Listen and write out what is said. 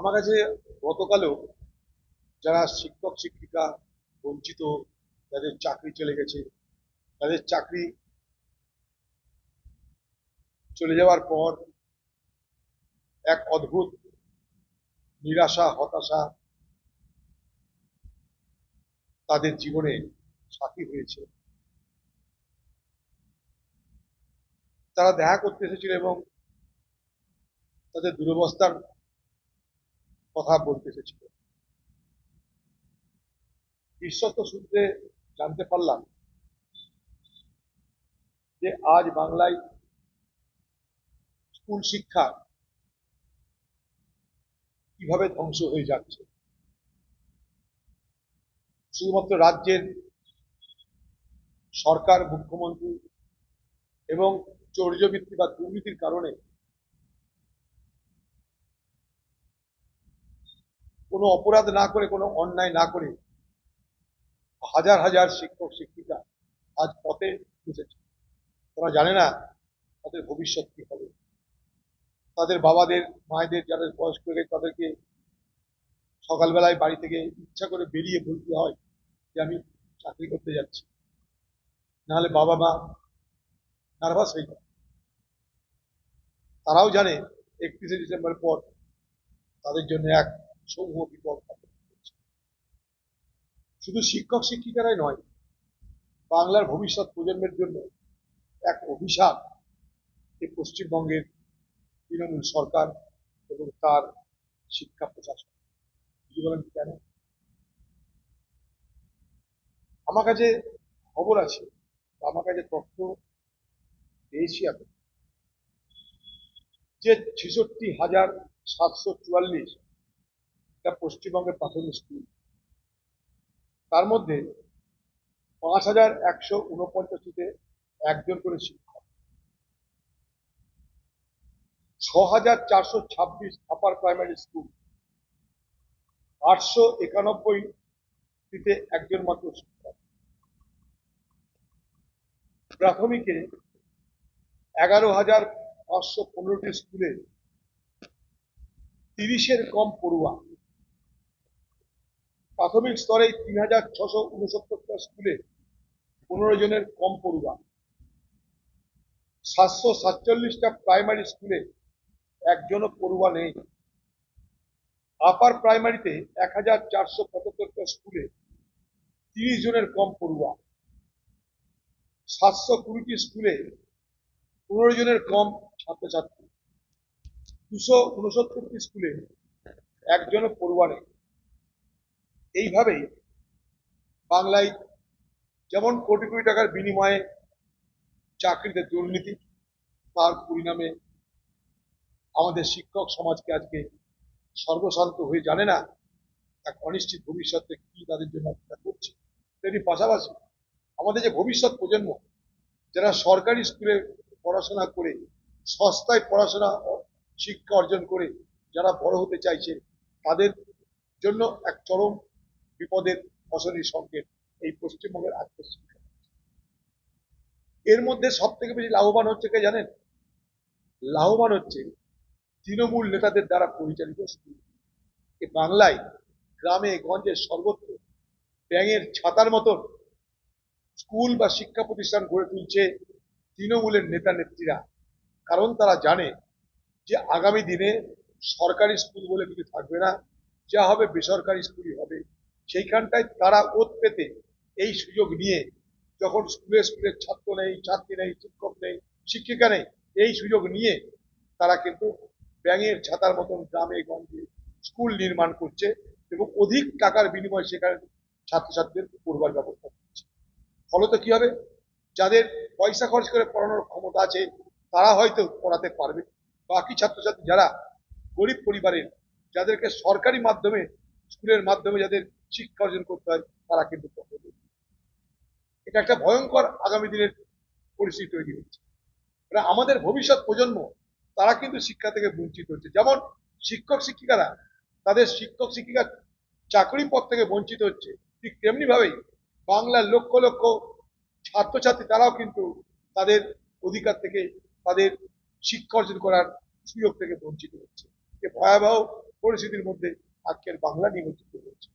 আমার কাছে গতকালও যারা শিক্ষক, শিক্ষিকা, বঞ্চিত যাদের চাকরি চলে গেছে। তাদের চাকরি চলে যাওয়ার পর এক অদ্ভুত নিরাশা, হতাশা তাদের জীবনে সাথী হয়েছে। তারা দেখা করতে এসেছিল এবং তাদের দুরবস্থার কথা বলতে এসেছিল। বিশ্বস্ত সূত্রে জানতে পারলাম যে আজ বাংলায় স্কুল শিক্ষা কীভাবে ধ্বংস হয়ে যাচ্ছে? শুধুমাত্র রাজ্যের সরকার, মুখ্যমন্ত্রী এবং চৌর্যবৃত্তি বা দুর্নীতির কারণে কোনো অপরাধ না করে, কোনো অন্যায় না করে হাজার হাজার শিক্ষক, শিক্ষিকা আজ পথে বসেছে তারা জানে না তাদের ভবিষ্যৎ কি হবে। তাদের বাবাদের, মায়েদের যাদের বয়স্ক হয়ে তাদেরকে সকালবেলায় বাড়ি থেকে ইচ্ছা করে বেরিয়ে বলতে হয় যে আমি চাকরি করতে যাচ্ছি। নাহলে বাবা মা নার্ভাস হয়ে যায়। তারাও জানে একত্রিশে ডিসেম্বর পর তাদের জন্য এক সমূহ বিপদ শুধু শিক্ষক শিক্ষিকারাই নয়, বাংলার ভবিষ্যৎ প্রজন্মের জন্য এক অভিশাপ এই পশ্চিমবঙ্গের তৃণমূল সরকার এবং তার শিক্ষা প্রশাসন। বলেন কেন? আমার কাছে খবর আছে, আমার কাছে তথ্য পেয়েছি আমি যে ছেষট্টি হাজার সাতশো চুয়াল্লিশ এটা পশ্চিমবঙ্গের প্রাথমিক স্কুল। তার মধ্যে পাঁচ হাজার একশো উনপঞ্চাশটিতে একজন করে শিক্ষক। ছ হাজার চারশো ছাব্বিশ আপার প্রাইমারি স্কুল আটশো একানব্বইটিতে একজন মাত্র শিক্ষক। প্রাথমিকে এগারো হাজার পাঁচশো পনেরোটি স্কুলে তিরিশের কম পড়ুয়া প্রাথমিক স্তরে তিন হাজার ছশো উনসত্তরটা স্কুলে পনেরো জনের কম পড়ুয়া। সাতশো সাতচল্লিশটা প্রাইমারি স্কুলে একজনও পড়ুয়া নেই। আপার প্রাইমারিতে এক হাজার চারশো পঁচাত্তরটা স্কুলে তিরিশ জনের কম পড়ুয়া। সাতশো কুড়িটি স্কুলে পনেরো জনের কম ছাত্রছাত্রী। দুশো উনসত্তরটি স্কুলে একজনও পড়ুয়া নেই। এইভাবেই বাংলায় যেমন কোটি কোটি টাকার বিনিময়ে চাকরিতে দুর্নীতি, তার পরিণামে আমাদের শিক্ষক সমাজকে আজকে সর্বশান্ত হয়ে জানে না, এক অনিশ্চিত ভবিষ্যতে কি তাদের জন্য অপেক্ষা করছে। এর পাশাপাশি আমাদের যে ভবিষ্যৎ প্রজন্ম, যারা সরকারি স্কুলে পড়াশোনা করে, সস্তায় পড়াশোনা শিক্ষা অর্জন করে, যারা বড় হতে চাইছে, তাদের জন্য এক চরম বিপদের ফসলের সংকেত এই পশ্চিমবঙ্গের আত্মশিক্ষা এর মধ্যে সব থেকে বেশি লাভবান হচ্ছে কে জানেন? লাভবান হচ্ছে তৃণমূল নেতাদের দ্বারা পরিচালিত স্কুল। বাংলায়, গ্রামে, গঞ্জে সর্বত্র ব্যাঙের ছাতার মতন স্কুল বা শিক্ষা প্রতিষ্ঠান গড়ে তুলছে তৃণমূলের নেতা নেত্রীরা। কারণ তারা জানে যে আগামী দিনে সরকারি স্কুল বলে কিছু থাকবে না, যা হবে বেসরকারি স্কুলই হবে। সেইখানটায় তারা ওত পেতে এই সুযোগ নিয়ে যখন স্কুলে স্কুলে ছাত্র নেই, ছাত্রী নেই, শিক্ষক নেই, শিক্ষিকা নেই, এই সুযোগ নিয়ে তারা কিন্তু ব্যাঙের ছাতার মতন গ্রামে, গঞ্জে স্কুল নির্মাণ করছে এবং অধিক টাকার বিনিময়ে সেখানে ছাত্রছাত্রীদের পড়বার ব্যবস্থা করছে। ফলত কি হবে? যাদের পয়সা খরচ করে পড়ানোর ক্ষমতা আছে, তারা হয়তো পড়াতে পারবে। বাকি ছাত্রছাত্রী যারা গরিব পরিবারের, যাদেরকে সরকারি মাধ্যমে স্কুলের মাধ্যমে যাদের শিক্ষা অর্জন করতে হয়, তারা কিন্তু এটা একটা ভয়ঙ্কর আগামী দিনের পরিস্থিতি তৈরি হচ্ছে। এটা আমাদের ভবিষ্যৎ প্রজন্ম, তারা কিন্তু শিক্ষা থেকে বঞ্চিত হচ্ছে। যেমন শিক্ষক শিক্ষিকারা, তাদের শিক্ষক শিক্ষিকার চাকরি পদ থেকে বঞ্চিত হচ্ছে, ঠিক তেমনি ভাবেই বাংলার লক্ষ লক্ষ ছাত্রছাত্রী, তারাও কিন্তু তাদের অধিকার থেকে, তাদের শিক্ষা অর্জন করার সুযোগ থেকে বঞ্চিত হচ্ছে। ভয়াবহ পরিস্থিতির মধ্যে আজকের বাংলা নিমজ্জিত হয়েছে